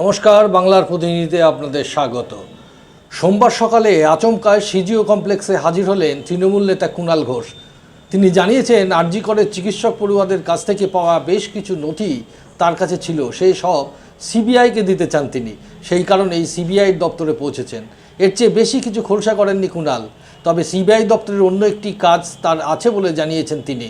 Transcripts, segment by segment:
নমস্কার, বাংলার প্রতিনিধিতে আপনাদের স্বাগত। সোমবার সকালে আচমকায় সিজিও কমপ্লেক্সে হাজির হলেন তৃণমূল নেতা কুণাল ঘোষ। তিনি জানিয়েছেন, আরজি করের চিকিৎসক পড়ুয়াদের কাছ থেকে পাওয়া বেশ কিছু নথি তার কাছে ছিল। সেই সব সিবিআইকে দিতে চান তিনি। সেই কারণেই সিবিআইয়ের দপ্তরে পৌঁছেছেন। এর চেয়ে বেশি কিছু খোলসা করেননি কুণাল। তবে সিবিআই দপ্তরের অন্য একটি কাজ তার আছে বলে জানিয়েছেন তিনি।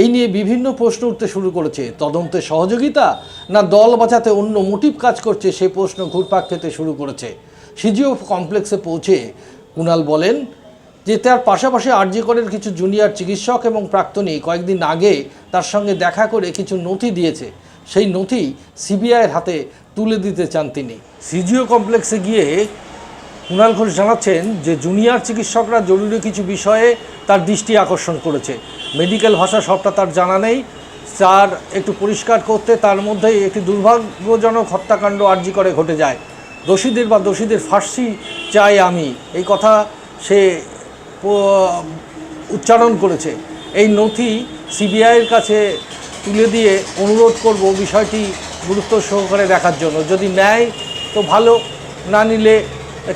এই নিয়ে বিভিন্ন প্রশ্ন উঠতে শুরু করেছে। তদন্তে সহযোগিতা না দল বাঁচাতে অন্য মোটিভ কাজ করছে সে প্রশ্ন ঘুরপাক খেতে শুরু করেছে। সিজিও কমপ্লেক্সে পৌঁছে কুণাল বলেন যে তার পাশাপাশি আরজিকরের কিছু জুনিয়র চিকিৎসক এবং প্রাক্তনী কয়েকদিন আগে তার সঙ্গে দেখা করে কিছু নথি দিয়েছে। সেই নথি সিবিআইয়ের হাতে তুলে দিতে চান তিনি। সিজিও কমপ্লেক্সে গিয়ে কুণাল ঘোষ জানাচ্ছেন যে জুনিয়র চিকিৎসকরা জরুরি কিছু বিষয়ে তার দৃষ্টি আকর্ষণ করেছে। মেডিকেল ভাষা সবটা তার জানা নেই। তার একটু পরিষ্কার করতে তার মধ্যেই একটি দুর্ভাগ্যজনক হত্যাকাণ্ড আর্জি করে ঘটে যায়। দোষীদের বা দোষীদের ফাঁসি চাই আমি। এই কথা সে উচ্চারণ করেছে। এই নথি সিবিআইয়ের কাছে তুলে দিয়ে অনুরোধ করব বিষয়টি গুরুত্ব সহকারে দেখার জন্য। যদি নেয় তো ভালো, না নিলে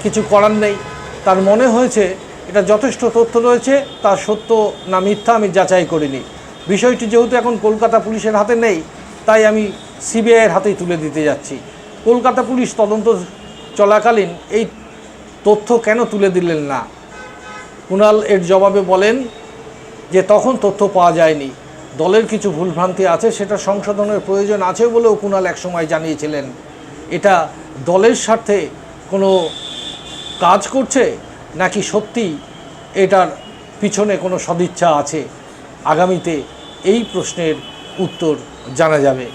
কিছু করার নেই। তার মনে হয়েছে, এটা যথেষ্ট তথ্য রয়েছে তার সত্য না মিথ্যা আমি যাচাই করিনি। বিষয়টি যেহেতু এখন কলকাতা পুলিশের হাতে নেই, তাই আমি সিবিআইয়ের হাতেই তুলে দিতে যাচ্ছি। কলকাতা পুলিশ তদন্ত চলাকালীন এই তথ্য কেন তুলে দিলেন না? কুণাল এর জবাবে বলেন যে তখন তথ্য পাওয়া যায়নি। দলের কিছু ভুলভ্রান্তি আছে, সেটা সংশোধনের প্রয়োজন আছে বলেও কুণাল একসময় জানিয়েছিলেন। এটা দলের স্বার্থে কোনো কাজ করছে নাকি সত্যি এটার পিছনে কোনো সদিচ্ছা আছে? আগামীতে এই প্রশ্নের উত্তর জানা যাবে।